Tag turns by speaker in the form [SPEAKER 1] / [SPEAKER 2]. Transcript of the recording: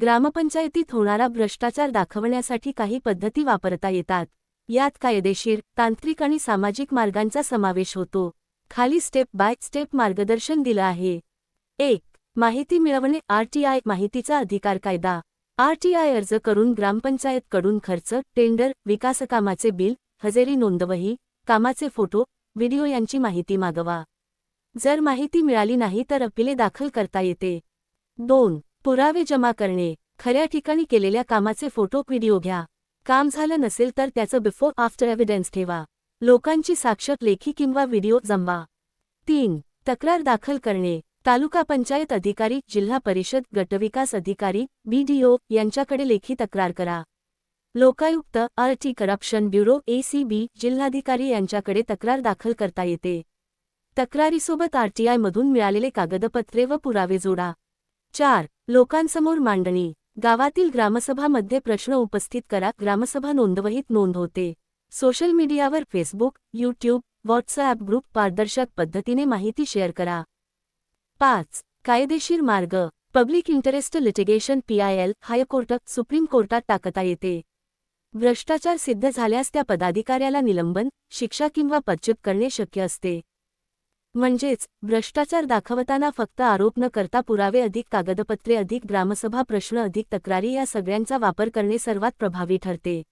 [SPEAKER 1] ग्रामपंचायतीत होणारा भ्रष्टाचार दाखवण्यासाठी काही पद्धती वापरता येतात. यात कायदेशीर तांत्रिक आणि सामाजिक मार्गांचा समावेश होतो. खाली स्टेप बाय स्टेप मार्गदर्शन दिलं आहे. एक माहिती मिळवणे आरटीआय माहितीचा अधिकार कायदा. आरटीआय अर्ज करून ग्रामपंचायतकडून खर्च टेंडर विकासकामाचे बिल हजेरी नोंदवही कामाचे फोटो व्हिडिओ यांची माहिती मागवा. जर माहिती मिळाली नाही तर अपिले दाखल करता येते. दोन पुरावे जमा करणे खऱ्या ठिकाणी केलेल्या कामाचे फोटो व्हिडिओ घ्या. काम झालं नसेल तर त्याचं बिफोर आफ्टर एव्हिडन्स ठेवा. लोकांची साक्षर लेखी किंवा व्हिडिओ जमवा. तीन तक्रार दाखल करणे. तालुका पंचायत अधिकारी जिल्हा परिषद गटविकास अधिकारी बीडीओ यांच्याकडे लेखी तक्रार करा. Lokayukta anti corruption bureau ACB जिल्हाधिकारी यांच्याकडे तक्रार दाखल करता येते. तक्रारीसोबत आरटीआयमधून मिळालेले कागदपत्रे व पुरावे जोडा. चार लोकांसमोर मांडणी. गावातील ग्रामसभामध्ये प्रश्न उपस्थित करा. ग्रामसभा नोंदवहीत नोंद होते. सोशल मीडियावर फेसबुक यूट्यूब व्हॉट्सअॅप ग्रुप पारदर्शक पद्धतीने माहिती शेअर करा. पाच कायदेशीर मार्ग. Public interest litigation PIL high court supreme कोर्टात टाकता येते. भ्रष्टाचार सिद्ध झाल्यास त्या पदाधिकाऱ्याला निलंबन शिक्षा किंवा पदच्युत करणे शक्य असते. म्हणजेच भ्रष्टाचार दाखवताना फक्त आरोप न करता पुरावे अधिक कागदपत्रे अधिक ग्रामसभा प्रश्न अधिक तक्रारी या सगळ्यांचा वापर करणे सर्वात प्रभावी ठरते.